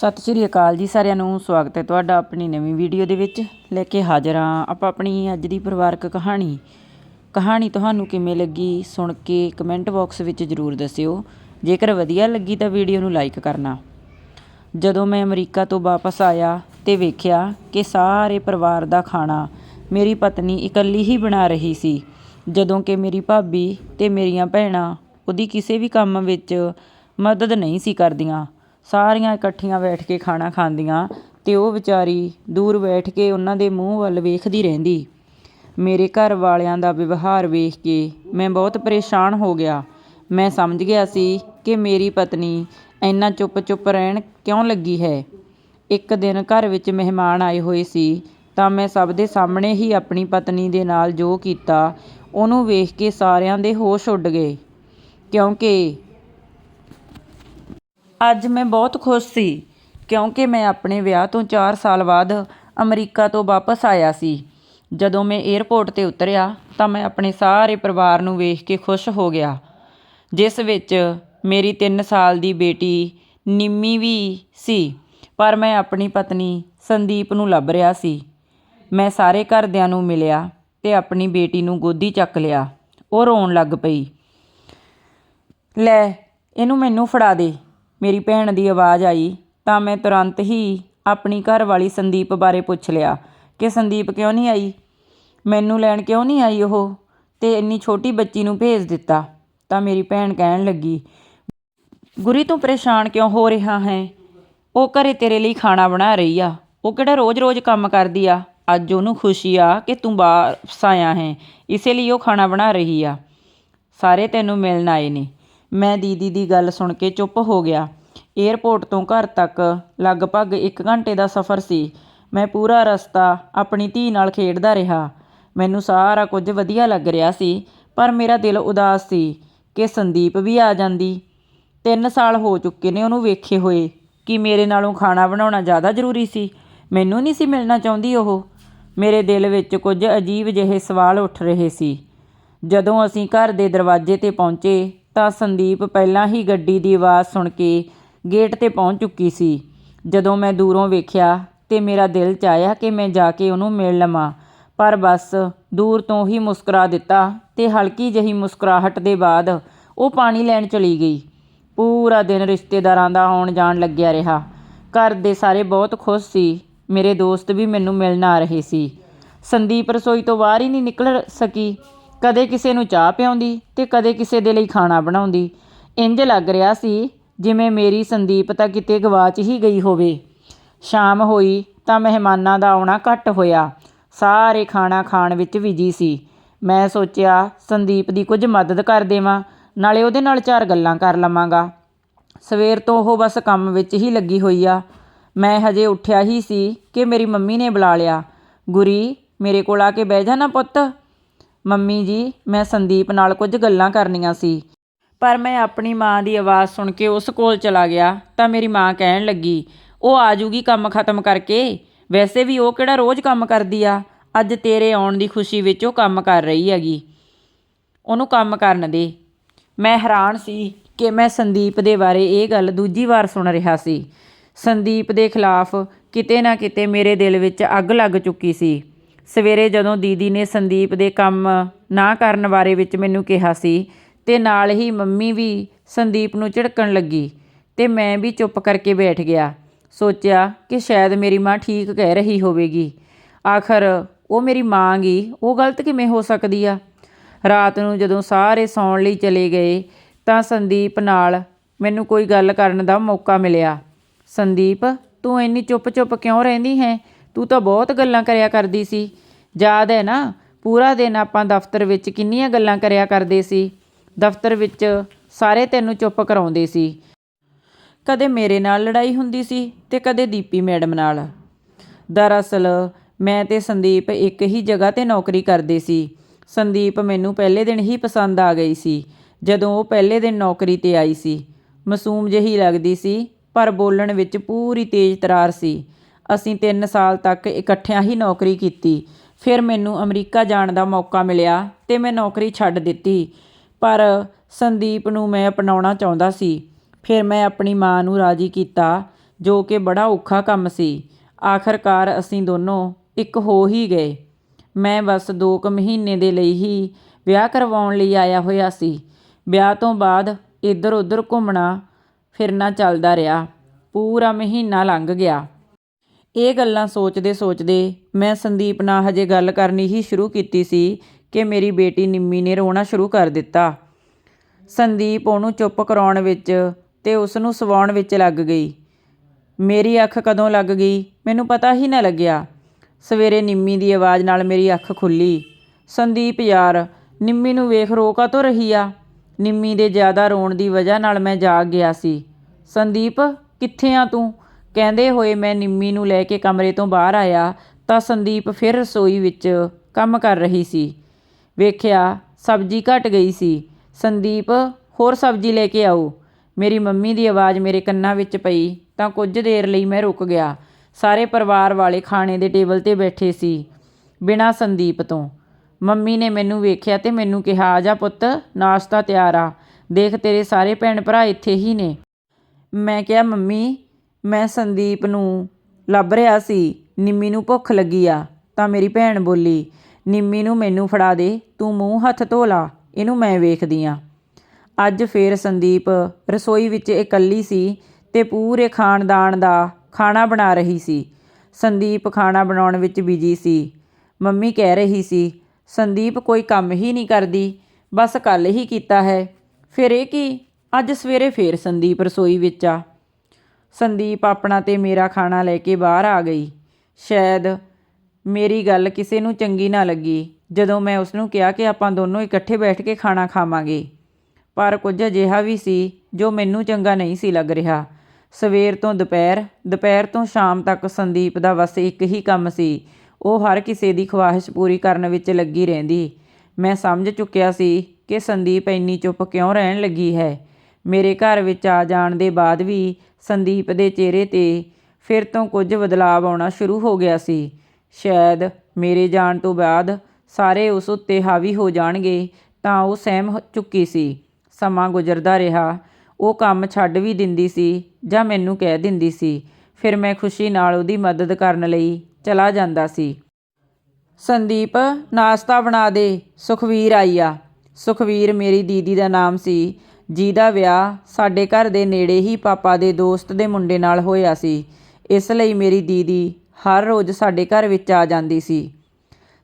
ਸਤਿ ਸ਼੍ਰੀ ਅਕਾਲ ਜੀ ਸਾਰਿਆਂ ਨੂੰ, ਸਵਾਗਤ ਹੈ ਤੁਹਾਡਾ ਆਪਣੀ ਨਵੀਂ ਵੀਡੀਓ ਦੇ ਵਿੱਚ। ਲੈ ਕੇ ਹਾਜ਼ਰ ਹਾਂ ਆਪਾਂ ਆਪਣੀ ਅੱਜ ਦੀ ਪਰਿਵਾਰਕ ਕਹਾਣੀ। ਕਹਾਣੀ ਤੁਹਾਨੂੰ ਕਿਵੇਂ ਲੱਗੀ ਸੁਣ ਕੇ ਕਮੈਂਟ ਬਾਕਸ ਵਿੱਚ ਜ਼ਰੂਰ ਦੱਸਿਓ। ਜੇਕਰ ਵਧੀਆ ਲੱਗੀ ਤਾਂ ਵੀਡੀਓ ਨੂੰ ਲਾਈਕ ਕਰਨਾ। ਜਦੋਂ ਮੈਂ ਅਮਰੀਕਾ ਤੋਂ ਵਾਪਸ ਆਇਆ ਤੇ ਵੇਖਿਆ ਕਿ ਸਾਰੇ ਪਰਿਵਾਰ ਦਾ ਖਾਣਾ ਮੇਰੀ ਪਤਨੀ ਇਕੱਲੀ ਹੀ ਬਣਾ ਰਹੀ ਸੀ, ਜਦੋਂ ਕਿ ਮੇਰੀ ਭਾਬੀ ਤੇ ਮੇਰੀਆਂ ਭੈਣਾਂ ਉਹਦੀ ਕਿਸੇ ਵੀ ਕੰਮ ਵਿੱਚ ਮਦਦ ਨਹੀਂ ਸੀ ਕਰਦੀਆਂ। ਸਾਰੀਆਂ ਇਕੱਠੀਆਂ ਬੈਠ ਕੇ ਖਾਣਾ ਖਾਂਦੀਆਂ ਅਤੇ ਉਹ ਵਿਚਾਰੀ ਦੂਰ ਬੈਠ ਕੇ ਉਹਨਾਂ ਦੇ ਮੂੰਹ ਵੱਲ ਵੇਖਦੀ ਰਹਿੰਦੀ। ਮੇਰੇ ਘਰ ਵਾਲਿਆਂ ਦਾ ਵਿਵਹਾਰ ਵੇਖ ਕੇ ਮੈਂ ਬਹੁਤ ਪਰੇਸ਼ਾਨ ਹੋ ਗਿਆ। ਮੈਂ ਸਮਝ ਗਿਆ ਸੀ ਕਿ ਮੇਰੀ ਪਤਨੀ ਇੰਨਾ ਚੁੱਪ-ਚੁੱਪ ਰਹਿਣ ਕਿਉਂ ਲੱਗੀ ਹੈ। ਇੱਕ ਦਿਨ ਘਰ ਵਿੱਚ ਮਹਿਮਾਨ ਆਏ ਹੋਏ ਸੀ ਤਾਂ ਮੈਂ ਸਭ ਦੇ ਸਾਹਮਣੇ ਹੀ ਆਪਣੀ ਪਤਨੀ ਦੇ ਨਾਲ ਜੋ ਕੀਤਾ, ਉਹਨੂੰ ਵੇਖ ਕੇ ਸਾਰਿਆਂ ਦੇ ਹੋਸ਼ ਉੱਡ ਗਏ। ਕਿਉਂਕਿ ਅੱਜ ਮੈਂ ਬਹੁਤ ਖੁਸ਼ ਸੀ, ਕਿਉਂਕਿ ਮੈਂ ਆਪਣੇ ਵਿਆਹ ਤੋਂ ਚਾਰ ਸਾਲ ਬਾਅਦ ਅਮਰੀਕਾ ਤੋਂ ਵਾਪਸ ਆਇਆ ਸੀ। ਜਦੋਂ ਮੈਂ ਏਅਰਪੋਰਟ ਤੇ ਉਤਰਿਆ, ਤਾਂ ਮੈਂ ਆਪਣੇ ਸਾਰੇ ਪਰਿਵਾਰ ਨੂੰ ਵੇਖ ਕੇ ਖੁਸ਼ ਹੋ ਗਿਆ, ਜਿਸ ਵਿੱਚ ਮੇਰੀ 3 ਸਾਲ ਦੀ ਬੇਟੀ ਨਿੰਮੀ ਵੀ ਸੀ, ਪਰ ਮੈਂ ਆਪਣੀ ਪਤਨੀ ਸੰਦੀਪ ਨੂੰ ਲੱਭ ਰਿਹਾ ਸੀ। ਮੈਂ ਸਾਰੇ ਘਰਦਿਆਂ ਨੂੰ ਮਿਲਿਆ ਤੇ ਆਪਣੀ ਬੇਟੀ ਨੂੰ ਗੋਦੀ ਚੱਕ ਲਿਆ, ਉਹ ਰੋਣ ਲੱਗ ਪਈ। ਲੈ, ਇਹਨੂੰ ਮੈਨੂੰ ਫੜਾ ਦੇ। ਮੇਰੀ ਭੈਣ ਦੀ ਆਵਾਜ਼ ਆਈ ਤਾਂ ਮੈਂ ਤੁਰੰਤ ਹੀ ਆਪਣੀ ਘਰ ਵਾਲੀ ਸੰਦੀਪ ਬਾਰੇ ਪੁੱਛ ਲਿਆ ਕਿ ਸੰਦੀਪ ਕਿਉਂ ਨਹੀਂ ਆਈ? ਮੈਨੂੰ ਲੈਣ ਕਿਉਂ ਨਹੀਂ ਆਈ ਉਹ? ਤੇ ਇੰਨੀ ਛੋਟੀ ਬੱਚੀ ਨੂੰ ਭੇਜ ਦਿੱਤਾ। ਤਾਂ ਮੇਰੀ ਭੈਣ ਕਹਿਣ ਲੱਗੀ, ਗੁਰੀ, ਤੂੰ ਪਰੇਸ਼ਾਨ ਕਿਉਂ ਹੋ ਰਿਹਾ ਹੈ? ਉਹ ਘਰੇ ਤੇਰੇ ਲਈ ਖਾਣਾ ਬਣਾ ਰਹੀ ਆ। ਉਹ ਕਿਹੜਾ ਰੋਜ਼-ਰੋਜ਼ ਕੰਮ ਕਰਦੀ ਆ? ਅੱਜ ਉਹਨੂੰ ਖੁਸ਼ੀ ਆ ਕਿ ਤੂੰ ਵਾਪਸ ਆਇਆ ਹੈ। ਇਸੇ ਲਈ ਉਹ ਖਾਣਾ ਬਣਾ ਰਹੀ ਆ। ਸਾਰੇ ਤੈਨੂੰ ਮਿਲਣ ਆਏ ਨੇ। ਮੈਂ ਦੀਦੀ ਦੀ ਗੱਲ ਸੁਣ ਕੇ ਚੁੱਪ ਹੋ ਗਿਆ। ਏਅਰਪੋਰਟ ਤੋਂ ਘਰ ਤੱਕ ਲਗਭਗ 1 ਘੰਟੇ ਦਾ ਸਫ਼ਰ ਸੀ। ਮੈਂ ਪੂਰਾ ਰਸਤਾ ਆਪਣੀ ਧੀ ਨਾਲ ਖੇਡਦਾ ਰਿਹਾ। ਮੈਨੂੰ ਸਾਰਾ ਕੁਝ ਵਧੀਆ ਲੱਗ ਰਿਹਾ ਸੀ, ਪਰ ਮੇਰਾ ਦਿਲ ਉਦਾਸ ਸੀ ਕਿ ਸੰਦੀਪ ਵੀ ਆ ਜਾਂਦੀ। 3 ਸਾਲ ਹੋ ਚੁੱਕੇ ਨੇ ਉਹਨੂੰ ਵੇਖੇ ਹੋਏ ਕਿ ਮੇਰੇ ਨਾਲੋਂ ਖਾਣਾ ਬਣਾਉਣਾ ਜ਼ਿਆਦਾ ਜ਼ਰੂਰੀ ਸੀ। ਮੈਨੂੰ ਨਹੀਂ ਸੀ ਮਿਲਣਾ ਚਾਹੁੰਦੀ ਉਹ। ਮੇਰੇ ਦਿਲ ਵਿੱਚ ਕੁਝ ਅਜੀਬ ਜਿਹੇ ਸਵਾਲ ਉੱਠ ਰਹੇ ਸੀ। ਜਦੋਂ ਅਸੀਂ ਘਰ ਦੇ ਦਰਵਾਜ਼ੇ ਤੇ ਪਹੁੰਚੇ ਤਾਂ ਸੰਦੀਪ ਪਹਿਲਾਂ ਹੀ ਗੱਡੀ ਦੀ ਆਵਾਜ਼ ਸੁਣ ਕੇ ਗੇਟ ਤੇ ਪਹੁੰਚ ਚੁੱਕੀ ਸੀ। ਜਦੋਂ ਮੈਂ ਦੂਰੋਂ ਵੇਖਿਆ ਤੇ ਮੇਰਾ ਦਿਲ ਚਾਹਿਆ ਕਿ ਮੈਂ ਜਾ ਕੇ ਉਹਨੂੰ ਮਿਲ ਲਵਾਂ, ਪਰ ਬਸ ਦੂਰ ਤੋਂ ਹੀ ਮੁਸਕਰਾ ਦਿੱਤਾ ਤੇ ਹਲਕੀ ਜਿਹੀ ਮੁਸਕਰਾਹਟ ਦੇ ਬਾਅਦ ਉਹ ਪਾਣੀ ਲੈਣ ਚਲੀ ਗਈ। ਪੂਰਾ ਦਿਨ ਰਿਸ਼ਤੇਦਾਰਾਂ ਦਾ ਆਉਣ ਜਾਣ ਲੱਗਿਆ ਰਿਹਾ। ਘਰ ਦੇ ਸਾਰੇ ਬਹੁਤ ਖੁਸ਼ ਸੀ। ਮੇਰੇ ਦੋਸਤ ਵੀ ਮੈਨੂੰ ਮਿਲਣ ਆ ਰਹੇ ਸੀ। ਸੰਦੀਪ ਰਸੋਈ ਤੋਂ ਬਾਹਰ ਹੀ ਨਹੀਂ ਨਿਕਲ ਸਕੀ। ਕਦੇ ਕਿਸੇ ਨੂੰ ਚਾਹ ਪਿਆਉਂਦੀ ਤੇ ਕਦੇ ਕਿਸੇ ਦੇ ਲਈ ਖਾਣਾ ਬਣਾਉਂਦੀ। ਇੰਜ ਲੱਗ ਰਿਹਾ ਸੀ ਜਿਵੇਂ ਮੇਰੀ ਸੰਦੀਪ ਤਾਂ ਕਿਤੇ ਗਵਾਚ ਹੀ ਗਈ ਹੋਵੇ। ਸ਼ਾਮ ਹੋਈ ਤਾਂ ਮਹਿਮਾਨਾਂ ਦਾ ਆਉਣਾ ਘੱਟ ਹੋਇਆ। ਸਾਰੇ ਖਾਣਾ ਖਾਣ ਵਿੱਚ ਵਿਜੀ ਸੀ। ਮੈਂ ਸੋਚਿਆ, ਸੰਦੀਪ ਦੀ ਕੁਝ ਮਦਦ ਕਰ ਦੇਵਾਂ, ਨਾਲੇ ਉਹਦੇ ਨਾਲ ਚਾਰ ਗੱਲਾਂ ਕਰ ਲਵਾਂਗਾ। ਸਵੇਰ ਤੋਂ ਉਹ ਬਸ ਕੰਮ ਵਿੱਚ ਹੀ ਲੱਗੀ ਹੋਈ ਆ। ਮੈਂ ਹਜੇ ਉੱਠਿਆ ਹੀ ਸੀ ਕਿ ਮੇਰੀ ਮੰਮੀ ਨੇ ਬੁਲਾ ਲਿਆ। ਗੁਰੀ, ਮੇਰੇ ਕੋਲ ਆ ਕੇ ਬਹਿ ਜਾ ਨਾ ਪੁੱਤ। ਮੰਮੀ ਜੀ, ਮੈਂ ਸੰਦੀਪ ਨਾਲ ਕੁਝ ਗੱਲਾਂ ਕਰਨੀਆਂ ਸੀ। ਪਰ ਮੈਂ ਆਪਣੀ ਮਾਂ ਦੀ ਆਵਾਜ਼ ਸੁਣ ਕੇ ਉਸ ਕੋਲ ਚਲਾ ਗਿਆ, ਤਾਂ ਮੇਰੀ ਮਾਂ ਕਹਿਣ ਲੱਗੀ, ਉਹ ਆ ਜੂਗੀ ਕੰਮ ਖਤਮ ਕਰਕੇ? ਵੈਸੇ ਵੀ ਉਹ ਕਿਹੜਾ ਰੋਜ਼ ਕੰਮ ਕਰਦੀ ਆ? ਅੱਜ ਤੇਰੇ ਆਉਣ ਦੀ ਖੁਸ਼ੀ ਵਿੱਚ ਉਹ ਕੰਮ ਕਰ ਰਹੀ ਹੈਗੀ। ਉਹਨੂੰ ਕੰਮ ਕਰਨ ਦੇ। ਮੈਂ ਹੈਰਾਨ ਸੀ ਕਿ ਮੈਂ ਸੰਦੀਪ ਦੇ ਬਾਰੇ ਇਹ ਗੱਲ ਦੂਜੀ ਵਾਰ ਸੁਣ ਰਿਹਾ ਸੀ। ਸੰਦੀਪ ਦੇ ਖਿਲਾਫ ਕਿਤੇ ਨਾ ਕਿਤੇ ਮੇਰੇ ਦਿਲ ਵਿੱਚ ਅੱਗ ਲੱਗ ਚੁੱਕੀ ਸੀ। ਸਵੇਰੇ ਜਦੋਂ ਦੀਦੀ ਨੇ ਸੰਦੀਪ ਦੇ ਕੰਮ ਨਾ ਕਰਨ ਬਾਰੇ ਵਿੱਚ ਮੈਨੂੰ ਕਿਹਾ ਸੀ ਤੇ ਨਾਲ ਹੀ ਮੰਮੀ ਵੀ ਸੰਦੀਪ ਨੂੰ ਝਿੜਕਣ ਲੱਗੀ ਤੇ ਮੈਂ ਵੀ ਚੁੱਪ ਕਰਕੇ ਬੈਠ ਗਿਆ। ਸੋਚਿਆ ਕਿ ਸ਼ਾਇਦ ਮੇਰੀ ਮਾਂ ਠੀਕ ਕਹਿ ਰਹੀ ਹੋਵੇਗੀ। ਆਖਰ ਉਹ ਮੇਰੀ ਮਾਂ ਗਈ ਉਹ ਗਲਤ ਕਿਵੇਂ ਹੋ ਸਕਦੀ ਆ? ਰਾਤ ਨੂੰ ਜਦੋਂ ਸਾਰੇ ਸੌਣ ਲਈ ਚਲੇ ਗਏ ਤਾਂ ਸੰਦੀਪ ਨਾਲ ਮੈਨੂੰ ਕੋਈ ਗੱਲ ਕਰਨ ਦਾ ਮੌਕਾ ਮਿਲਿਆ। ਸੰਦੀਪ, ਤੂੰ ਇੰਨੀ ਚੁੱਪ-ਚੁੱਪ ਕਿਉਂ ਰਹਿੰਦੀ ਹੈ? ਤੂੰ ਤਾਂ ਬਹੁਤ ਗੱਲਾਂ ਕਰਿਆ ਕਰਦੀ ਸੀ। ਯਾਦ ਹੈ ਨਾ, ਪੂਰਾ ਦਿਨ ਆਪਾਂ ਦਫ਼ਤਰ ਵਿੱਚ ਕਿੰਨੀਆਂ ਗੱਲਾਂ ਕਰਿਆ ਕਰਦੇ ਸੀ। ਦਫ਼ਤਰ ਵਿੱਚ ਸਾਰੇ ਤੈਨੂੰ ਚੁੱਪ ਕਰਾਉਂਦੇ ਸੀ। ਕਦੇ ਮੇਰੇ ਨਾਲ ਲੜਾਈ ਹੁੰਦੀ ਸੀ ਤੇ ਕਦੇ ਦੀਪੀ ਮੈਡਮ ਨਾਲ। ਦਰਅਸਲ ਮੈਂ ਤੇ ਸੰਦੀਪ ਇੱਕ ਹੀ ਜਗ੍ਹਾ ਤੇ ਨੌਕਰੀ ਕਰਦੇ ਸੀ। ਸੰਦੀਪ ਮੈਨੂੰ ਪਹਿਲੇ ਦਿਨ ਹੀ ਪਸੰਦ ਆ ਗਈ ਸੀ, ਜਦੋਂ ਉਹ ਪਹਿਲੇ ਦਿਨ ਨੌਕਰੀ ਤੇ ਆਈ ਸੀ। ਮਾਸੂਮ ਜਿਹੀ ਲੱਗਦੀ ਸੀ, ਪਰ ਬੋਲਣ ਵਿੱਚ ਪੂਰੀ ਤੇਜ਼ ਤਰਾਰ ਸੀ। ਅਸੀਂ 3 ਸਾਲ ਤੱਕ ਇਕੱਠਿਆਂ ਹੀ ਨੌਕਰੀ ਕੀਤੀ। ਫਿਰ ਮੈਨੂੰ ਅਮਰੀਕਾ ਜਾਣ ਦਾ ਮੌਕਾ ਮਿਲਿਆ ਤੇ ਮੈਂ ਨੌਕਰੀ ਛੱਡ ਦਿੱਤੀ। ਪਰ ਸੰਦੀਪ ਨੂੰ ਮੈਂ ਅਪਣਾਉਣਾ ਚਾਹੁੰਦਾ ਸੀ। ਫਿਰ ਮੈਂ ਆਪਣੀ ਮਾਂ ਨੂੰ ਰਾਜੀ ਕੀਤਾ, ਜੋ ਕਿ ਬੜਾ ਔਖਾ ਕੰਮ ਸੀ। ਆਖਰਕਾਰ ਅਸੀਂ ਦੋਨੋਂ ਇੱਕ ਹੋ ਹੀ ਗਏ। ਮੈਂ ਬਸ ਦੋ ਕੁ ਮਹੀਨੇ ਦੇ ਲਈ ਹੀ ਵਿਆਹ ਕਰਵਾਉਣ ਲਈ ਆਇਆ ਹੋਇਆ ਸੀ। ਵਿਆਹ ਤੋਂ ਬਾਅਦ ਇੱਧਰ ਉੱਧਰ ਘੁੰਮਣਾ ਫਿਰਨਾ ਚੱਲਦਾ ਰਿਹਾ। ਪੂਰਾ ਮਹੀਨਾ ਲੰਘ ਗਿਆ। ਇਹ ਗੱਲਾਂ ਸੋਚਦੇ ਸੋਚਦੇ ਮੈਂ ਸੰਦੀਪ ਨਾਲ ਹਜੇ ਗੱਲ ਕਰਨੀ ਹੀ ਸ਼ੁਰੂ ਕੀਤੀ ਸੀ ਕਿ ਮੇਰੀ ਬੇਟੀ ਨਿੰਮੀ ਨੇ ਰੋਣਾ ਸ਼ੁਰੂ ਕਰ ਦਿੱਤਾ। ਸੰਦੀਪ ਉਹਨੂੰ ਚੁੱਪ ਕਰਾਉਣ ਵਿੱਚ ਤੇ ਉਸ ਨੂੰ ਸਵਾਉਣ ਵਿੱਚ ਲੱਗ ਗਈ। ਮੇਰੀ ਅੱਖ ਕਦੋਂ ਲੱਗ ਗਈ ਮੈਨੂੰ ਪਤਾ ਹੀ ਨਾ ਲੱਗਿਆ। ਸਵੇਰੇ ਨਿੰਮੀ ਦੀ ਆਵਾਜ਼ ਨਾਲ ਮੇਰੀ ਅੱਖ ਖੁੱਲੀ। ਸੰਦੀਪ, ਯਾਰ, ਨਿੰਮੀ ਨੂੰ ਵੇਖ ਰੋ ਕਾਤੋਂ ਰਹੀ ਆ? ਨਿੰਮੀ ਦੇ ਜ਼ਿਆਦਾ ਰੋਣ ਦੀ ਵਜ੍ਹਾ ਨਾਲ ਮੈਂ ਜਾਗ ਗਿਆ ਸੀ। ਸੰਦੀਪ, ਕਿੱਥੇ ਆ ਤੂੰ? ਕਹਿੰਦੇ ਹੋਏ ਮੈਂ ਨਿੰਮੀ ਨੂੰ ਲੈ ਕੇ ਕਮਰੇ ਤੋਂ ਬਾਹਰ ਆਇਆ ਤਾਂ ਸੰਦੀਪ ਫਿਰ ਰਸੋਈ ਵਿੱਚ ਕੰਮ ਕਰ ਰਹੀ ਸੀ। ਵੇਖਿਆ ਸਬਜ਼ੀ ਘਟ ਗਈ ਸੀ। ਸੰਦੀਪ, ਹੋਰ ਸਬਜ਼ੀ ਲੈ ਕੇ ਆਓ। ਮੇਰੀ ਮੰਮੀ ਦੀ ਆਵਾਜ਼ ਮੇਰੇ ਕੰਨਾਂ ਵਿੱਚ ਪਈ ਤਾਂ ਕੁਝ ਦੇਰ ਲਈ ਮੈਂ ਰੁਕ ਗਿਆ। ਸਾਰੇ ਪਰਿਵਾਰ ਵਾਲੇ ਖਾਣੇ ਦੇ ਟੇਬਲ ਤੇ ਬੈਠੇ ਸੀ ਬਿਨਾਂ ਸੰਦੀਪ ਤੋਂ। ਮੰਮੀ ਨੇ ਮੈਨੂੰ ਵੇਖਿਆ ਤੇ ਮੈਨੂੰ ਕਿਹਾ ਆ ਜਾ ਪੁੱਤ, ਨਾਸ਼ਤਾ ਤਿਆਰ ਆ। ਦੇਖ ਤੇਰੇ ਸਾਰੇ ਭੈਣ ਭਰਾ ਇੱਥੇ ਹੀ ਨੇ। ਮੈਂ ਕਿਹਾ, ਮੰਮੀ ਮੈਂ ਸੰਦੀਪ ਨੂੰ ਲੱਭ ਰਿਹਾ ਸੀ, ਨਿੰਮੀ ਨੂੰ ਭੁੱਖ ਲੱਗੀ ਆ। ਤਾਂ ਮੇਰੀ ਭੈਣ ਬੋਲੀ, ਨਿੰਮੀ ਨੂੰ ਮੈਨੂੰ ਫੜਾ ਦੇ, ਤੂੰ ਮੂੰਹ ਹੱਥ ਧੋ ਲਾ, ਇਹਨੂੰ ਮੈਂ ਵੇਖਦੀ ਆ। ਅੱਜ ਫੇਰ ਸੰਦੀਪ ਰਸੋਈ ਵਿੱਚ ਇਕੱਲੀ ਸੀ ਤੇ ਪੂਰੇ ਖਾਨਦਾਨ ਦਾ ਖਾਣਾ ਬਣਾ ਰਹੀ ਸੀ। ਸੰਦੀਪ ਖਾਣਾ ਬਣਾਉਣ ਵਿੱਚ ਬਿਜ਼ੀ ਸੀ। ਮੰਮੀ ਕਹਿ ਰਹੀ ਸੀ, ਸੰਦੀਪ ਕੋਈ ਕੰਮ ਹੀ ਨਹੀਂ ਕਰਦੀ, ਬਸ ਕੱਲ ਹੀ ਕੀਤਾ ਹੈ। ਫਿਰ ਇਹ ਕੀ? ਅੱਜ ਸਵੇਰੇ ਫੇਰ ਸੰਦੀਪ ਰਸੋਈ ਵਿੱਚ ਆ। ਸੰਦੀਪ ਆਪਣਾ ਤੇ ਮੇਰਾ ਖਾਣਾ ਲੈ ਕੇ ਬਾਹਰ ਆ ਗਈ। ਸ਼ਾਇਦ ਮੇਰੀ ਗੱਲ ਕਿਸੇ ਨੂੰ ਚੰਗੀ ਨਾ ਲੱਗੀ, ਜਦੋਂ ਮੈਂ ਉਸ ਨੂੰ ਕਿਹਾ ਕਿ ਆਪਾਂ ਦੋਨੋਂ ਇਕੱਠੇ ਬੈਠ ਕੇ ਖਾਣਾ ਖਾਵਾਂਗੇ। ਪਰ ਕੁਝ ਅਜਿਹਾ ਵੀ ਸੀ ਜੋ ਮੈਨੂੰ ਚੰਗਾ ਨਹੀਂ ਸੀ ਲੱਗ ਰਿਹਾ। ਸਵੇਰ ਤੋਂ ਦੁਪਹਿਰ ਦੁਪਹਿਰ ਤੋਂ ਸ਼ਾਮ ਤੱਕ ਸੰਦੀਪ ਦਾ ਬਸ ਇੱਕ ਹੀ ਕੰਮ ਸੀ। ਉਹ ਹਰ ਕਿਸੇ ਦੀ ਖਵਾਹਿਸ਼ ਪੂਰੀ ਕਰਨ ਵਿੱਚ ਲੱਗੀ ਰਹਿੰਦੀ। ਮੈਂ ਸਮਝ ਚੁੱਕਿਆ ਸੀ ਕਿ ਸੰਦੀਪ ਇੰਨੀ ਚੁੱਪ ਕਿਉਂ ਰਹਿਣ ਲੱਗੀ ਹੈ। ਮੇਰੇ ਘਰ ਵਿੱਚ ਆ ਜਾਣ ਦੇ ਬਾਅਦ ਵੀ ਸੰਦੀਪ ਦੇ ਚਿਹਰੇ ਤੇ ਫਿਰ ਤੋਂ ਕੁਝ ਬਦਲਾਅ ਆਉਣਾ ਸ਼ੁਰੂ ਹੋ ਗਿਆ ਸੀ। ਸ਼ਾਇਦ ਮੇਰੇ ਜਾਣ ਤੋਂ ਬਾਅਦ ਸਾਰੇ ਉਸ ਉੱਤੇ ਹਾਵੀ ਹੋ ਜਾਣਗੇ ਤਾਂ ਉਹ ਸਹਿਮ ਚੁੱਕੀ ਸੀ। ਸਮਾਂ ਗੁਜ਼ਰਦਾ ਰਿਹਾ। ਉਹ ਕੰਮ ਛੱਡ ਵੀ ਦਿੰਦੀ ਸੀ ਜਾਂ ਮੈਨੂੰ ਕਹਿ ਦਿੰਦੀ ਸੀ। ਫਿਰ ਮੈਂ ਖੁਸ਼ੀ ਨਾਲ ਉਹਦੀ ਮਦਦ ਕਰਨ ਲਈ ਚਲਾ ਜਾਂਦਾ ਸੀ। ਸੰਦੀਪ, ਨਾਸ਼ਤਾ ਬਣਾ ਦੇ, ਸੁਖਵੀਰ ਆਈ ਆ। ਸੁਖਵੀਰ ਮੇਰੀ ਦੀਦੀ ਦਾ ਨਾਮ ਸੀ। ਜਿਹਦਾ ਵਿਆਹ ਸਾਡੇ ਘਰ ਦੇ ਨੇੜੇ ਹੀ ਪਾਪਾ ਦੇ ਦੋਸਤ ਦੇ ਮੁੰਡੇ ਨਾਲ ਹੋਇਆ ਸੀ। ਇਸ ਲਈ ਮੇਰੀ ਦੀਦੀ ਹਰ ਰੋਜ਼ ਸਾਡੇ ਘਰ ਵਿੱਚ ਆ ਜਾਂਦੀ ਸੀ।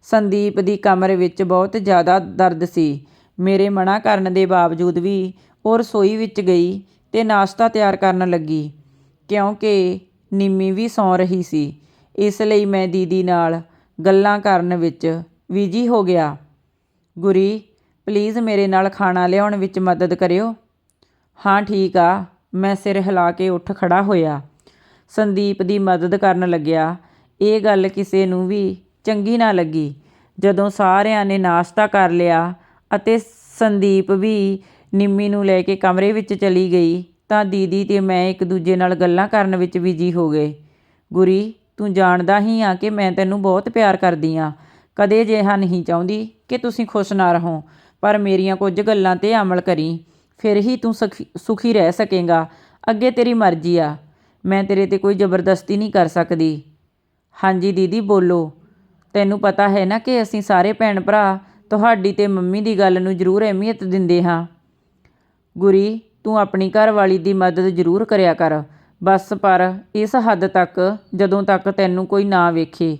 ਸੰਦੀਪ ਦੀ ਕਮਰ ਵਿੱਚ ਬਹੁਤ ਜ਼ਿਆਦਾ ਦਰਦ ਸੀ। ਮੇਰੇ ਮਨਾ ਕਰਨ ਦੇ ਬਾਵਜੂਦ ਵੀ ਉਹ ਰਸੋਈ ਵਿੱਚ ਗਈ ਤੇ ਨਾਸ਼ਤਾ ਤਿਆਰ ਕਰਨ ਲੱਗੀ, ਕਿਉਂਕਿ ਨਿੰਮੀ ਵੀ ਸੌਂ ਰਹੀ ਸੀ। ਇਸ ਲਈ ਮੈਂ ਦੀਦੀ ਨਾਲ ਗੱਲਾਂ ਕਰਨ ਵਿੱਚ ਵਿਜੀ ਹੋ ਗਿਆ। ਗੁਰੀ ਪਲੀਜ਼ ਮੇਰੇ ਨਾਲ ਖਾਣਾ ਲਿਆਉਣ ਵਿੱਚ ਮਦਦ ਕਰਿਓ। ਹਾਂ, ਠੀਕ ਆ। ਮੈਂ ਸਿਰ ਹਿਲਾ ਕੇ ਉੱਠ ਖੜਾ ਹੋਇਆ। ਸੰਦੀਪ ਦੀ ਮਦਦ ਕਰਨ ਲੱਗਿਆ। ਇਹ ਗੱਲ ਕਿਸੇ ਨੂੰ ਵੀ ਚੰਗੀ ਨਾ ਲੱਗੀ। ਜਦੋਂ ਸਾਰਿਆਂ ਨੇ ਨਾਸ਼ਤਾ ਕਰ ਲਿਆ ਅਤੇ ਸੰਦੀਪ ਵੀ ਨਿੰਮੀ ਨੂੰ ਲੈ ਕੇ ਕਮਰੇ ਵਿੱਚ ਚਲੀ ਗਈ, ਤਾਂ ਦੀਦੀ ਤੇ ਮੈਂ ਇੱਕ ਦੂਜੇ ਨਾਲ ਗੱਲਾਂ ਕਰਨ ਵਿੱਚ ਬਿਜ਼ੀ ਹੋ ਗਏ। ਗੁਰੀ, ਤੂੰ ਜਾਣਦਾ ਹੀ ਆ ਕਿ ਮੈਂ ਤੈਨੂੰ ਬਹੁਤ ਪਿਆਰ ਕਰਦੀ ਆ। ਕਦੇ ਜਿਹਾ ਨਹੀਂ ਚਾਹੁੰਦੀ ਕਿ ਤੁਸੀਂ ਖੁਸ਼ ਨਾ ਰਹੋ। ਪਰ ਮੇਰੀਆਂ ਕੁਝ ਗੱਲਾਂ ਤੇ ਅਮਲ ਕਰੀ। ਫਿਰ ਹੀ ਤੂੰ ਸਖੀ- ਸੁਖੀ ਰਹਿ ਸਕੇਗਾ। ਅੱਗੇ ਤੇਰੀ ਮਰਜ਼ੀ ਆ। ਮੈਂ ਤੇਰੇ ਤੇ ਕੋਈ ਜ਼ਬਰਦਸਤੀ ਨਹੀਂ ਕਰ ਸਕਦੀ। ਹਾਂਜੀ ਦੀਦੀ, ਬੋਲੋ। ਤੈਨੂੰ ਪਤਾ ਹੈ ਨਾ ਕਿ ਅਸੀਂ ਸਾਰੇ ਭੈਣ ਭਰਾ ਤੁਹਾਡੀ ਤੇ ਮੰਮੀ ਦੀ ਗੱਲ ਨੂੰ ਜ਼ਰੂਰ ਅਹਿਮੀਅਤ ਦਿੰਦੇ ਹਾਂ। ਗੁਰੀ, ਤੂੰ ਆਪਣੀ ਘਰਵਾਲੀ ਦੀ ਮਦਦ ਜ਼ਰੂਰ ਕਰਿਆ ਕਰ। ਬਸ ਪਰ ਇਸ ਹੱਦ ਤੱਕ ਜਦੋਂ ਤੱਕ ਤੈਨੂੰ ਕੋਈ ਨਾ ਵੇਖੇ।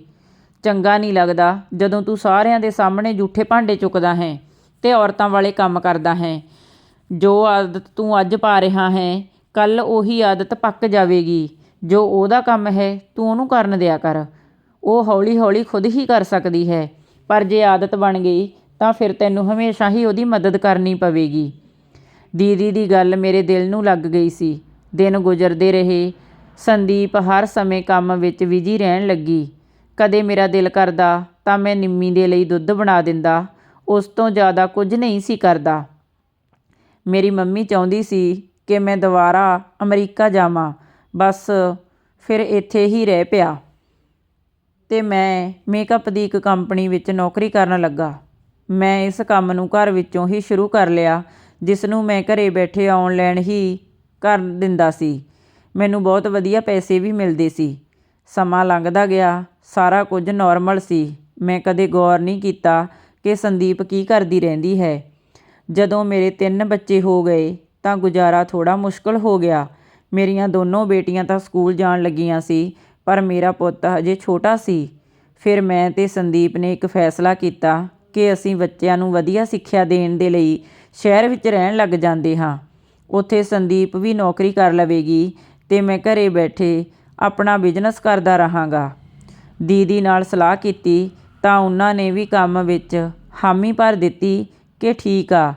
ਚੰਗਾ ਨਹੀਂ ਲੱਗਦਾ ਜਦੋਂ ਤੂੰ ਸਾਰਿਆਂ ਦੇ ਸਾਹਮਣੇ ਝੂਠੇ ਭਾਂਡੇ ਚੁੱਕਦਾ ਹੈ। ਤੇ ਔਰਤਾਂ ਵਾਲੇ ਕੰਮ ਕਰਦਾ ਹੈ। ਜੋ ਆਦਤ ਤੂੰ ਅੱਜ ਪਾ ਰਿਹਾ ਹੈ, ਕੱਲ ਉਹੀ ਆਦਤ ਪੱਕ ਜਾਵੇਗੀ। ਜੋ ਉਹਦਾ ਕੰਮ ਹੈ, ਤੂੰ ਉਹਨੂੰ ਕਰਨ ਦਿਆ ਕਰ। ਉਹ ਹੌਲੀ-ਹੌਲੀ ਖੁਦ ਹੀ ਕਰ ਸਕਦੀ ਹੈ। ਪਰ ਜੇ ਆਦਤ ਬਣ ਗਈ, ਤਾਂ ਫਿਰ ਤੈਨੂੰ ਹਮੇਸ਼ਾ ਹੀ ਉਹਦੀ ਮਦਦ ਕਰਨੀ ਪਵੇਗੀ। ਦੀਦੀ ਦੀ ਗੱਲ ਮੇਰੇ ਦਿਲ ਨੂੰ ਲੱਗ ਗਈ ਸੀ। ਦਿਨ ਗੁਜ਼ਰਦੇ ਰਹੇ। ਸੰਦੀਪ ਹਰ ਸਮੇਂ ਕੰਮ ਵਿੱਚ ਵਿਜੀ ਰਹਿਣ ਲੱਗੀ। ਕਦੇ ਮੇਰਾ ਦਿਲ ਕਰਦਾ, ਤਾਂ ਮੈਂ ਨਿੰਮੀ ਦੇ ਲਈ ਦੁੱਧ ਬਣਾ ਦਿੰਦਾ। ਉਸ ਤੋਂ ਜ਼ਿਆਦਾ ਕੁਝ ਨਹੀਂ ਸੀ ਕਰਦਾ। ਮੇਰੀ ਮੰਮੀ ਚਾਹੁੰਦੀ ਸੀ ਕਿ ਮੈਂ ਦੁਬਾਰਾ ਅਮਰੀਕਾ ਜਾਵਾਂ। ਬਸ ਫਿਰ ਇੱਥੇ ਹੀ ਰਹਿ ਪਿਆ ਤੇ ਮੈਂ ਮੇਕਅਪ ਦੀ ਇੱਕ ਕੰਪਨੀ ਵਿੱਚ ਨੌਕਰੀ ਕਰਨ ਲੱਗਾ। ਮੈਂ ਇਸ ਕੰਮ ਨੂੰ ਘਰ ਵਿੱਚੋਂ ਹੀ ਸ਼ੁਰੂ ਕਰ ਲਿਆ ਜਿਸ ਨੂੰ ਮੈਂ ਘਰੇ ਬੈਠੇ ਆਨਲਾਈਨ ਹੀ ਕਰ ਦਿੰਦਾ ਸੀ। ਮੈਨੂੰ ਬਹੁਤ ਵਧੀਆ ਪੈਸੇ ਵੀ ਮਿਲਦੇ ਸੀ। ਸਮਾਂ ਲੰਘਦਾ ਗਿਆ, ਸਾਰਾ ਕੁਝ ਨਾਰਮਲ ਸੀ। ਮੈਂ ਕਦੇ ਗੌਰ ਨਹੀਂ ਕੀਤਾ ਕਿ ਸੰਦੀਪ ਕੀ ਕਰਦੀ ਰਹਿੰਦੀ ਹੈ। ਜਦੋਂ ਮੇਰੇ ਤਿੰਨ ਬੱਚੇ ਹੋ ਗਏ ਤਾਂ ਗੁਜ਼ਾਰਾ ਥੋੜਾ ਮੁਸ਼ਕਲ ਹੋ ਗਿਆ। ਮੇਰੀਆਂ ਦੋਨੋਂ ਬੇਟੀਆਂ ਤਾਂ ਸਕੂਲ ਜਾਣ ਲੱਗੀਆਂ ਸੀ, ਪਰ ਮੇਰਾ ਪੁੱਤ ਹਜੇ ਛੋਟਾ ਸੀ। ਫਿਰ ਮੈਂ ਤੇ ਸੰਦੀਪ ਨੇ ਇੱਕ ਫੈਸਲਾ ਕੀਤਾ ਕਿ ਅਸੀਂ ਬੱਚਿਆਂ ਨੂੰ ਵਧੀਆ ਸਿੱਖਿਆ ਦੇਣ ਦੇ ਲਈ ਸ਼ਹਿਰ ਵਿੱਚ ਰਹਿਣ ਲੱਗ ਜਾਂਦੇ ਹਾਂ। ਉੱਥੇ ਸੰਦੀਪ ਵੀ ਨੌਕਰੀ ਕਰ ਲਵੇਗੀ ਤੇ ਮੈਂ ਘਰੇ ਬੈਠੇ ਆਪਣਾ ਬਿਜ਼ਨਸ ਕਰਦਾ ਰਹਾਂਗਾ। ਦੀਦੀ ਨਾਲ ਸਲਾਹ ਕੀਤੀ ਤਾਂ ਉਹਨਾਂ ਨੇ ਵੀ ਕੰਮ ਵਿੱਚ ਹਾਮੀ ਭਰ ਦਿੱਤੀ ਕਿ ਠੀਕ ਆ,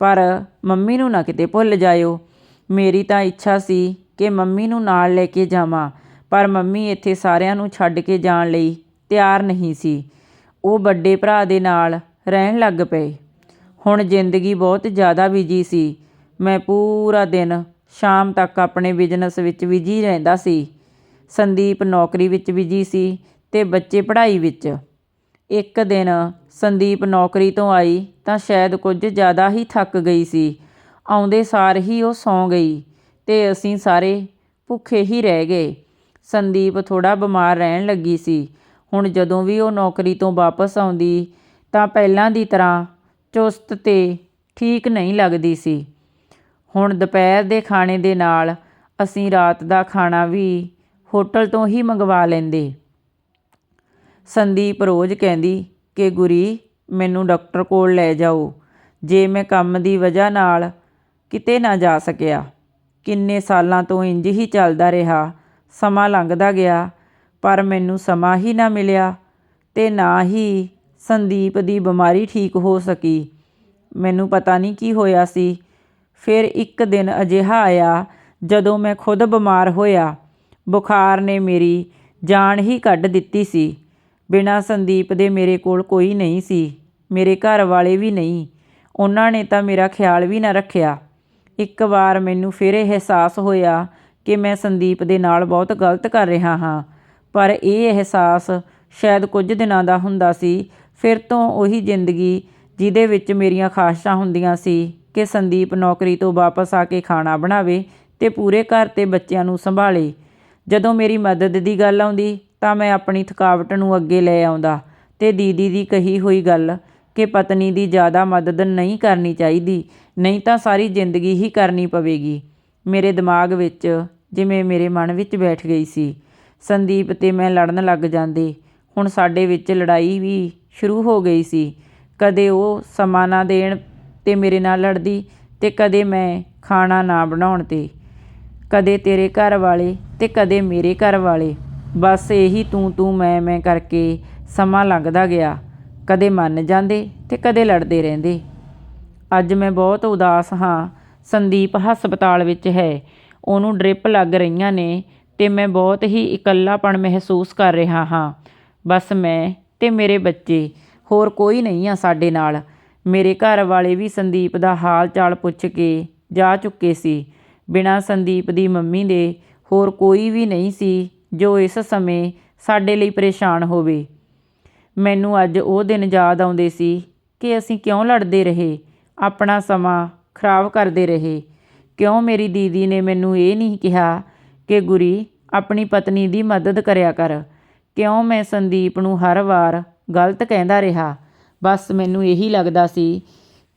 ਪਰ ਮੰਮੀ ਨੂੰ ਨਾ ਕਿਤੇ ਭੁੱਲ ਜਾਇਓ। ਮੇਰੀ ਤਾਂ ਇੱਛਾ ਸੀ ਕਿ ਮੰਮੀ ਨੂੰ ਨਾਲ ਲੈ ਕੇ ਜਾਵਾਂ, ਪਰ ਮੰਮੀ ਇੱਥੇ ਸਾਰਿਆਂ ਨੂੰ ਛੱਡ ਕੇ ਜਾਣ ਲਈ ਤਿਆਰ ਨਹੀਂ ਸੀ। ਉਹ ਵੱਡੇ ਭਰਾ ਦੇ ਨਾਲ ਰਹਿਣ ਲੱਗ ਪਏ। ਹੁਣ ਜ਼ਿੰਦਗੀ ਬਹੁਤ ਜ਼ਿਆਦਾ ਬਿਜ਼ੀ ਸੀ। ਮੈਂ ਪੂਰਾ ਦਿਨ ਸ਼ਾਮ ਤੱਕ ਆਪਣੇ ਬਿਜ਼ਨਸ ਵਿੱਚ ਬਿਜ਼ੀ ਰਹਿੰਦਾ ਸੀ। ਸੰਦੀਪ ਨੌਕਰੀ ਵਿੱਚ ਬਿਜ਼ੀ ਸੀ ਤੇ ਬੱਚੇ ਪੜ੍ਹਾਈ ਵਿੱਚ। ਇੱਕ ਦਿਨ ਸੰਦੀਪ ਨੌਕਰੀ ਤੋਂ ਆਈ ਤਾਂ ਸ਼ਾਇਦ ਕੁਝ ਜ਼ਿਆਦਾ ਹੀ ਥੱਕ ਗਈ ਸੀ। ਆਉਂਦੇ ਸਾਰ ਹੀ ਉਹ ਸੌਂ ਗਈ ਤੇ ਅਸੀਂ ਸਾਰੇ ਭੁੱਖੇ ਹੀ ਰਹਿ ਗਏ। ਸੰਦੀਪ ਥੋੜਾ ਬਿਮਾਰ ਰਹਿਣ ਲੱਗੀ ਸੀ। ਹੁਣ ਜਦੋਂ ਵੀ ਉਹ ਨੌਕਰੀ ਤੋਂ ਵਾਪਸ ਆਉਂਦੀ ਤਾਂ ਪਹਿਲਾਂ ਦੀ ਤਰ੍ਹਾਂ ਚੁਸਤ ਤੇ ਠੀਕ ਨਹੀਂ ਲੱਗਦੀ ਸੀ। ਹੁਣ ਦੁਪਹਿਰ ਦੇ ਖਾਣੇ ਦੇ ਨਾਲ ਅਸੀਂ ਰਾਤ ਦਾ ਖਾਣਾ ਵੀ ਹੋਟਲ ਤੋਂ ਹੀ ਮੰਗਵਾ ਲੈਂਦੇ। ਸੰਦੀਪ ਰੋਜ਼ ਕਹਿੰਦੀ ਕਿ ਗੁਰੀ, ਮੈਨੂੰ ਡਾਕਟਰ ਕੋਲ ਲੈ ਜਾਓ। ਜੇ ਮੈਂ ਕੰਮ ਦੀ ਵਜ੍ਹਾ ਨਾਲ ਕਿਤੇ ਨਾ ਜਾ ਸਕਿਆ। ਕਿੰਨੇ ਸਾਲਾਂ ਤੋਂ ਇੰਜ ਹੀ ਚੱਲਦਾ ਰਿਹਾ। ਸਮਾਂ ਲੰਘਦਾ ਗਿਆ, ਪਰ ਮੈਨੂੰ ਸਮਾਂ ਹੀ ਨਾ ਮਿਲਿਆ ਤੇ ਨਾ ਹੀ ਸੰਦੀਪ ਦੀ ਬਿਮਾਰੀ ਠੀਕ ਹੋ ਸਕੀ। ਮੈਨੂੰ ਪਤਾ ਨਹੀਂ ਕੀ ਹੋਇਆ ਸੀ। ਫਿਰ ਇੱਕ ਦਿਨ ਅਜਿਹਾ ਆਇਆ ਜਦੋਂ ਮੈਂ ਖੁਦ ਬਿਮਾਰ ਹੋਇਆ। ਬੁਖਾਰ ਨੇ ਮੇਰੀ ਜਾਨ ਹੀ ਕੱਢ ਦਿੱਤੀ ਸੀ। ਬਿਨਾਂ ਸੰਦੀਪ ਦੇ ਮੇਰੇ ਕੋਲ ਕੋਈ ਨਹੀਂ ਸੀ, ਮੇਰੇ ਘਰ ਵਾਲੇ ਵੀ ਨਹੀਂ, ਉਹਨਾਂ ਨੇ ਤਾਂ ਮੇਰਾ ਖਿਆਲ ਵੀ ਨਾ ਰੱਖਿਆ। ਇੱਕ ਵਾਰ ਮੈਨੂੰ ਫਿਰ ਇਹ ਅਹਿਸਾਸ ਹੋਇਆ ਕਿ ਮੈਂ ਸੰਦੀਪ ਦੇ ਨਾਲ ਬਹੁਤ ਗਲਤ ਕਰ ਰਿਹਾ ਹਾਂ, ਪਰ ਇਹ ਅਹਿਸਾਸ ਸ਼ਾਇਦ ਕੁਝ ਦਿਨਾਂ ਦਾ ਹੁੰਦਾ ਸੀ, ਫਿਰ ਤੋਂ ਉਹੀ ਜ਼ਿੰਦਗੀ ਜਿਹਦੇ ਵਿੱਚ ਮੇਰੀਆਂ ਖਾਹਿਸ਼ਾਂ ਹੁੰਦੀਆਂ ਸੀ ਕਿ ਸੰਦੀਪ ਨੌਕਰੀ ਤੋਂ ਵਾਪਸ ਆ ਕੇ ਖਾਣਾ ਬਣਾਵੇ ਤੇ ਪੂਰੇ ਘਰ ਤੇ ਬੱਚਿਆਂ ਨੂੰ ਸੰਭਾਲੇ। ਜਦੋਂ ਮੇਰੀ ਮਦਦ ਦੀ ਗੱਲ ਆਉਂਦੀ ਤਾਂ ਮੈਂ ਆਪਣੀ ਥਕਾਵਟ ਨੂੰ ਅੱਗੇ ਲੈ ਆਉਂਦਾ। ਅਤੇ ਦੀਦੀ ਦੀ ਕਹੀ ਹੋਈ ਗੱਲ ਕਿ ਪਤਨੀ ਦੀ ਜ਼ਿਆਦਾ ਮਦਦ ਨਹੀਂ ਕਰਨੀ ਚਾਹੀਦੀ, ਨਹੀਂ ਤਾਂ ਸਾਰੀ ਜ਼ਿੰਦਗੀ ਹੀ ਕਰਨੀ ਪਵੇਗੀ। ਮੇਰੇ ਦਿਮਾਗ ਵਿੱਚ ਜਿਵੇਂ ਮੇਰੇ ਮਨ ਵਿੱਚ ਬੈਠ ਗਈ ਸੀ। ਸੰਦੀਪ ਤੇ ਮੈਂ ਲੜਨ ਲੱਗ ਜਾਂਦੇ। ਹੁਣ ਸਾਡੇ ਵਿੱਚ ਲੜਾਈ ਵੀ ਸ਼ੁਰੂ ਹੋ ਗਈ ਸੀ। ਕਦੇ ਉਹ ਸਮਾਂ ਨਾ ਦੇਣ ਤੇ ਮੇਰੇ ਨਾਲ ਲੜਦੀ ਤੇ ਕਦੇ ਮੈਂ ਖਾਣਾ ਨਾ ਬਣਾਉਣ ਤੇ। ਕਦੇ ਤੇਰੇ ਘਰ ਵਾਲੇ ਤੇ ਕਦੇ ਮੇਰੇ ਘਰ ਵਾਲੇ। ਬਸ ਇਹੀ ਤੂੰ ਤੂੰ ਮੈਂ ਮੈਂ ਕਰਕੇ ਸਮਾਂ ਲੰਘਦਾ ਗਿਆ। ਕਦੇ ਮੰਨ ਜਾਂਦੇ ਤੇ ਕਦੇ ਲੜਦੇ ਰਹਿੰਦੇ। ਅੱਜ ਮੈਂ ਬਹੁਤ ਉਦਾਸ ਹਾਂ। ਸੰਦੀਪ ਹਸਪਤਾਲ ਵਿੱਚ ਹੈ। ਉਹਨੂੰ ਡ੍ਰਿਪ ਲੱਗ ਰਹੀਆਂ ਨੇ ਤੇ ਮੈਂ ਬਹੁਤ ਹੀ ਇਕੱਲਾਪਣ ਮਹਿਸੂਸ ਕਰ ਰਿਹਾ ਹਾਂ। ਬਸ ਮੈਂ ਤੇ ਮੇਰੇ ਬੱਚੇ। ਹੋਰ ਕੋਈ ਨਹੀਂ ਆ ਸਾਡੇ ਨਾਲ। ਮੇਰੇ ਘਰ ਵਾਲੇ ਵੀ ਸੰਦੀਪ ਦਾ ਹਾਲ ਚਾਲ ਪੁੱਛ ਕੇ ਜਾ ਚੁੱਕੇ ਸੀ। ਬਿਨਾਂ ਸੰਦੀਪ ਦੀ ਮੰਮੀ ਦੇ ਹੋਰ ਕੋਈ ਵੀ ਨਹੀਂ ਸੀ। ਜੋ ਇਸ ਸਮੇਂ ਸਾਡੇ ਲਈ ਪਰੇਸ਼ਾਨ ਹੋਵੇ। ਮੈਨੂੰ ਅੱਜ ਉਹ ਦਿਨ ਯਾਦ ਆਉਂਦੇ ਸੀ ਕਿ ਅਸੀਂ ਕਿਉਂ ਲੜਦੇ ਰਹੇ, ਆਪਣਾ ਸਮਾਂ ਖਰਾਬ ਕਰਦੇ ਰਹੇ। ਕਿਉਂ ਮੇਰੀ ਦੀਦੀ ਨੇ ਮੈਨੂੰ ਇਹ ਨਹੀਂ ਕਿਹਾ ਕਿ ਗੁਰੀ, ਆਪਣੀ ਪਤਨੀ ਦੀ ਮਦਦ ਕਰਿਆ ਕਰ। ਕਿਉਂ ਮੈਂ ਸੰਦੀਪ ਨੂੰ ਹਰ ਵਾਰ ਗਲਤ ਕਹਿੰਦਾ ਰਿਹਾ। ਬਸ ਮੈਨੂੰ ਇਹੀ ਲੱਗਦਾ ਸੀ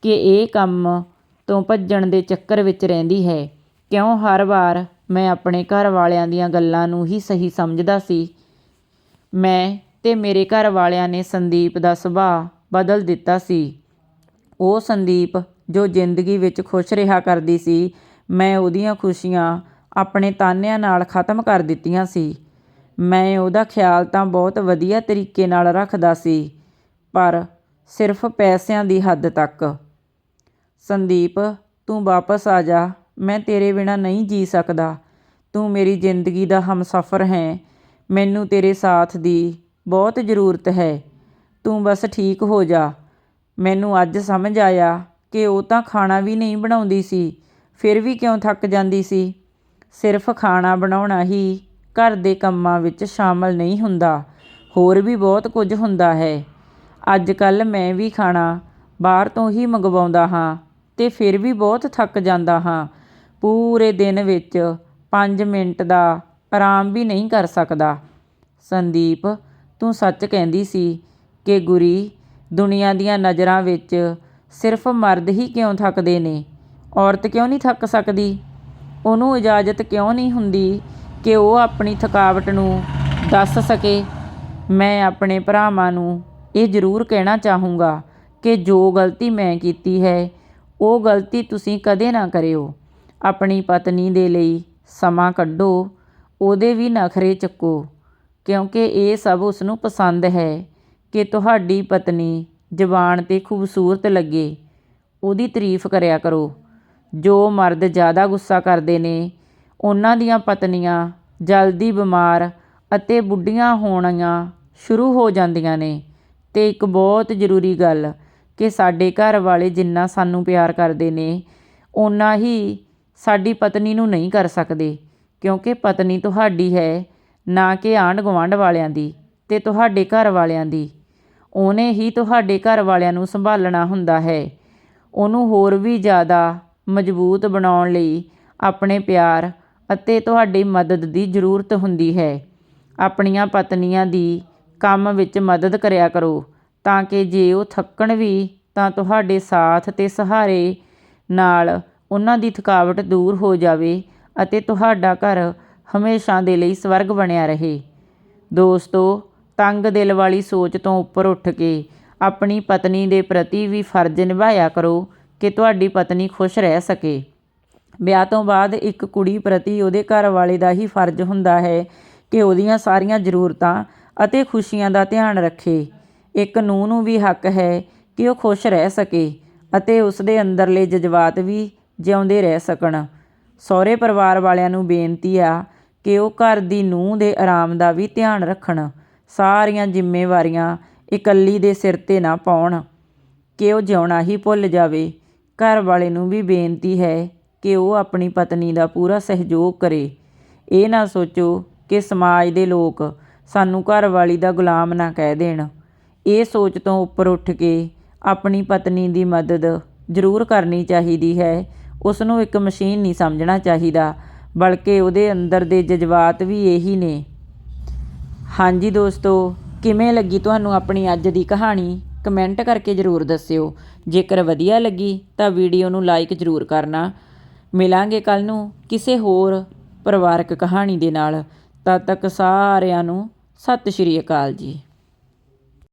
ਕਿ ਇਹ ਕੰਮ ਤੋਂ ਭੱਜਣ ਦੇ ਚੱਕਰ ਵਿੱਚ ਰਹਿੰਦੀ ਹੈ। ਕਿਉਂ ਹਰ ਵਾਰ ਮੈਂ ਆਪਣੇ ਘਰ ਵਾਲਿਆਂ ਦੀਆਂ ਗੱਲਾਂ ਨੂੰ ਹੀ ਸਹੀ ਸਮਝਦਾ ਸੀ। ਮੈਂ ਅਤੇ ਮੇਰੇ ਘਰ ਵਾਲਿਆਂ ਨੇ ਸੰਦੀਪ ਦਾ ਸੁਭਾਅ ਬਦਲ ਦਿੱਤਾ ਸੀ। ਉਹ ਸੰਦੀਪ ਜੋ ਜ਼ਿੰਦਗੀ ਵਿੱਚ ਖੁਸ਼ ਰਿਹਾ ਕਰਦੀ ਸੀ, ਮੈਂ ਉਹਦੀਆਂ ਖੁਸ਼ੀਆਂ ਆਪਣੇ ਤਾਨਿਆਂ ਨਾਲ ਖਤਮ ਕਰ ਦਿੱਤੀਆਂ ਸੀ। ਮੈਂ ਉਹਦਾ ਖਿਆਲ ਤਾਂ ਬਹੁਤ ਵਧੀਆ ਤਰੀਕੇ ਨਾਲ ਰੱਖਦਾ ਸੀ, ਪਰ ਸਿਰਫ ਪੈਸਿਆਂ ਦੀ ਹੱਦ ਤੱਕ। ਸੰਦੀਪ, ਤੂੰ ਵਾਪਸ ਆ ਜਾ। ਮੈਂ ਤੇਰੇ ਬਿਨਾ ਨਹੀਂ ਜੀ ਸਕਦਾ। ਤੂੰ ਮੇਰੀ ਜ਼ਿੰਦਗੀ ਦਾ ਹਮਸਫਰ ਹੈ। ਮੈਨੂੰ ਤੇਰੇ ਸਾਥ ਦੀ ਬਹੁਤ ਜ਼ਰੂਰਤ ਹੈ। ਤੂੰ ਬਸ ਠੀਕ ਹੋ ਜਾ। ਮੈਨੂੰ ਅੱਜ ਸਮਝ ਆਇਆ ਕਿ ਉਹ ਤਾਂ ਖਾਣਾ ਵੀ ਨਹੀਂ ਬਣਾਉਂਦੀ ਸੀ, ਫਿਰ ਵੀ ਕਿਉਂ ਥੱਕ ਜਾਂਦੀ ਸੀ? ਸਿਰਫ ਖਾਣਾ ਬਣਾਉਣਾ ਹੀ ਘਰ ਦੇ ਕੰਮਾਂ ਵਿੱਚ ਸ਼ਾਮਲ ਨਹੀਂ ਹੁੰਦਾ, ਹੋਰ ਵੀ ਬਹੁਤ ਕੁਝ ਹੁੰਦਾ ਹੈ। ਅੱਜ ਕੱਲ ਮੈਂ ਵੀ ਖਾਣਾ ਬਾਹਰ ਤੋਂ ਹੀ ਮੰਗਵਾਉਂਦਾ ਹਾਂ ਤੇ ਫਿਰ ਵੀ ਬਹੁਤ ਥੱਕ ਜਾਂਦਾ ਹਾਂ। ਪੂਰੇ ਦਿਨ ਵਿੱਚ ਪੰਜ ਮਿੰਟ ਦਾ ਆਰਾਮ ਵੀ ਨਹੀਂ ਕਰ ਸਕਦਾ। ਸੰਦੀਪ, ਤੂੰ ਸੱਚ ਕਹਿੰਦੀ ਸੀ ਕਿ ਗੁਰੀ ਦੁਨੀਆ ਦੀਆਂ ਨਜ਼ਰਾਂ ਵਿੱਚ ਸਿਰਫ ਮਰਦ ਹੀ ਕਿਉਂ ਥੱਕਦੇ ਨੇ? ਔਰਤ ਕਿਉਂ ਨਹੀਂ ਥੱਕ ਸਕਦੀ? ਉਹਨੂੰ ਇਜਾਜ਼ਤ ਕਿਉਂ ਨਹੀਂ ਹੁੰਦੀ ਕਿ ਉਹ ਆਪਣੀ ਥਕਾਵਟ ਨੂੰ ਦੱਸ ਸਕੇ? ਮੈਂ ਆਪਣੇ ਭਰਾਵਾਂ ਨੂੰ ਇਹ ਜ਼ਰੂਰ ਕਹਿਣਾ ਚਾਹੂੰਗਾ ਕਿ ਜੋ ਗਲਤੀ ਮੈਂ ਕੀਤੀ ਹੈ, ਉਹ ਗਲਤੀ ਤੁਸੀਂ ਕਦੇ ਨਾ ਕਰਿਓ। ਆਪਣੀ ਪਤਨੀ ਦੇ ਲਈ ਸਮਾਂ ਕੱਢੋ, ਉਹਦੇ ਵੀ ਨਖਰੇ ਚੱਕੋ, ਕਿਉਂਕਿ ਇਹ ਸਭ ਉਸ ਨੂੰ ਪਸੰਦ ਹੈ ਕਿ ਤੁਹਾਡੀ ਪਤਨੀ ਜਵਾਨ 'ਤੇ ਖੂਬਸੂਰਤ ਲੱਗੇ। ਉਹਦੀ ਤਾਰੀਫ ਕਰਿਆ ਕਰੋ। ਜੋ ਮਰਦ ਜ਼ਿਆਦਾ ਗੁੱਸਾ ਕਰਦੇ ਨੇ, ਉਹਨਾਂ ਦੀਆਂ ਪਤਨੀਆਂ ਜਲਦੀ ਬਿਮਾਰ ਅਤੇ ਬੁੱਢੀਆਂ ਹੋਣੀਆਂ ਸ਼ੁਰੂ ਹੋ ਜਾਂਦੀਆਂ ਨੇ। ਅਤੇ ਇੱਕ ਬਹੁਤ ਜ਼ਰੂਰੀ ਗੱਲ ਕਿ ਸਾਡੇ ਘਰ ਵਾਲੇ ਜਿੰਨਾ ਸਾਨੂੰ ਪਿਆਰ ਕਰਦੇ ਨੇ, ਓਨਾ ਹੀ ਸਾਡੀ ਪਤਨੀ ਨੂੰ ਨਹੀਂ ਕਰ ਸਕਦੇ, ਕਿਉਂਕਿ ਪਤਨੀ ਤੁਹਾਡੀ ਹੈ, ਨਾ ਕਿ ਆਂਢ ਗੁਆਂਢ ਵਾਲਿਆਂ ਦੀ ਤੇ ਤੁਹਾਡੇ ਘਰ ਵਾਲਿਆਂ ਦੀ। ਉਹਨੇ ਹੀ ਤੁਹਾਡੇ ਘਰ ਵਾਲਿਆਂ ਨੂੰ ਸੰਭਾਲਣਾ ਹੁੰਦਾ ਹੈ। ਉਹਨੂੰ ਹੋਰ ਵੀ ਜ਼ਿਆਦਾ ਮਜ਼ਬੂਤ ਬਣਾਉਣ ਲਈ ਆਪਣੇ ਪਿਆਰ ਅਤੇ ਤੁਹਾਡੀ ਮਦਦ ਦੀ ਜ਼ਰੂਰਤ ਹੁੰਦੀ ਹੈ। ਆਪਣੀਆਂ ਪਤਨੀਆਂ ਦੀ ਕੰਮ ਵਿੱਚ ਮਦਦ ਕਰਿਆ ਕਰੋ, ਤਾਂ ਕਿ ਜੇ ਉਹ ਥੱਕਣ ਵੀ, ਤਾਂ ਤੁਹਾਡੇ ਸਾਥ ਤੇ ਸਹਾਰੇ ਨਾਲ ਉਹਨਾਂ ਦੀ ਥਕਾਵਟ ਦੂਰ ਹੋ ਜਾਵੇ ਅਤੇ ਤੁਹਾਡਾ ਘਰ ਹਮੇਸ਼ਾ ਦੇ ਲਈ ਸਵਰਗ ਬਣਿਆ ਰਹੇ। ਦੋਸਤੋ, ਤੰਗ ਦਿਲ ਵਾਲੀ ਸੋਚ ਤੋਂ ਉੱਪਰ ਉੱਠ ਕੇ ਆਪਣੀ ਪਤਨੀ ਦੇ ਪ੍ਰਤੀ ਵੀ ਫਰਜ਼ ਨਿਭਾਇਆ ਕਰੋ ਕਿ ਤੁਹਾਡੀ ਪਤਨੀ ਖੁਸ਼ ਰਹਿ ਸਕੇ। ਵਿਆਹ ਤੋਂ ਬਾਅਦ ਇੱਕ ਕੁੜੀ ਪ੍ਰਤੀ ਉਹਦੇ ਘਰ ਵਾਲੇ ਦਾ ਹੀ ਫਰਜ਼ ਹੁੰਦਾ ਹੈ ਕਿ ਉਹਦੀਆਂ ਸਾਰੀਆਂ ਜ਼ਰੂਰਤਾਂ ਅਤੇ ਖੁਸ਼ੀਆਂ ਦਾ ਧਿਆਨ ਰੱਖੇ। ਇੱਕ ਨੂੰਹ ਨੂੰ ਵੀ ਹੱਕ ਹੈ ਕਿ ਉਹ ਖੁਸ਼ ਰਹਿ ਸਕੇ ਅਤੇ ਉਸ ਦੇ ਅੰਦਰਲੇ ਜਜ਼ਬਾਤ ਵੀ ਜਿਉਂਦੇ ਰਹਿ ਸਕਣ। ਸਹੁਰੇ ਪਰਿਵਾਰ ਵਾਲਿਆਂ ਨੂੰ ਬੇਨਤੀ ਆ ਕਿ ਉਹ ਘਰ ਦੀ ਨੂੰਹ ਦੇ ਆਰਾਮ ਦਾ ਵੀ ਧਿਆਨ ਰੱਖਣ। ਸਾਰੀਆਂ ਜ਼ਿੰਮੇਵਾਰੀਆਂ ਇਕੱਲੀ ਦੇ ਸਿਰ ਤੇ ਨਾ ਪਾਉਣ। ਕਿ ਉਹ ਜਿਉਣਾ ਹੀ ਭੁੱਲ ਜਾਵੇ। ਘਰ ਵਾਲੇ ਨੂੰ ਵੀ ਬੇਨਤੀ ਹੈ ਕਿ ਉਹ ਆਪਣੀ ਪਤਨੀ ਦਾ ਪੂਰਾ ਸਹਿਯੋਗ ਕਰੇ। ਇਹ ਨਾ ਸੋਚੋ ਕਿ ਸਮਾਜ ਦੇ ਲੋਕ ਸਾਨੂੰ ਘਰ ਵਾਲੀ ਦਾ ਗੁਲਾਮ ਨਾ ਕਹਿ ਦੇਣ। ਇਹ ਸੋਚ ਤੋਂ ਉੱਪਰ ਉੱਠ ਕੇ ਆਪਣੀ ਪਤਨੀ ਦੀ ਮਦਦ ਜ਼ਰੂਰ ਕਰਨੀ ਚਾਹੀਦੀ ਹੈ ਉਸ ਨੂੰ ਇੱਕ ਮਸ਼ੀਨ ਨਹੀਂ ਸਮਝਣਾ ਚਾਹੀਦਾ, ਬਲਕਿ ਉਹਦੇ ਅੰਦਰ ਦੇ ਜਜ਼ਬਾਤ ਵੀ ਇਹੀ ਨੇ। ਹਾਂਜੀ ਦੋਸਤੋ, ਕਿਵੇਂ ਲੱਗੀ ਤੁਹਾਨੂੰ ਆਪਣੀ ਅੱਜ ਦੀ ਕਹਾਣੀ? ਕਮੈਂਟ ਕਰਕੇ ਜ਼ਰੂਰ ਦੱਸਿਓ। ਜੇਕਰ ਵਧੀਆ ਲੱਗੀ ਤਾਂ ਵੀਡੀਓ ਨੂੰ ਲਾਈਕ ਜ਼ਰੂਰ ਕਰਨਾ। ਮਿਲਾਂਗੇ ਕੱਲ ਨੂੰ ਕਿਸੇ ਹੋਰ ਪਰਿਵਾਰਕ ਕਹਾਣੀ ਦੇ ਨਾਲ। ਤਦ ਤੱਕ ਸਾਰਿਆਂ ਨੂੰ ਸਤਿ ਸ਼੍ਰੀ ਅਕਾਲ ਜੀ।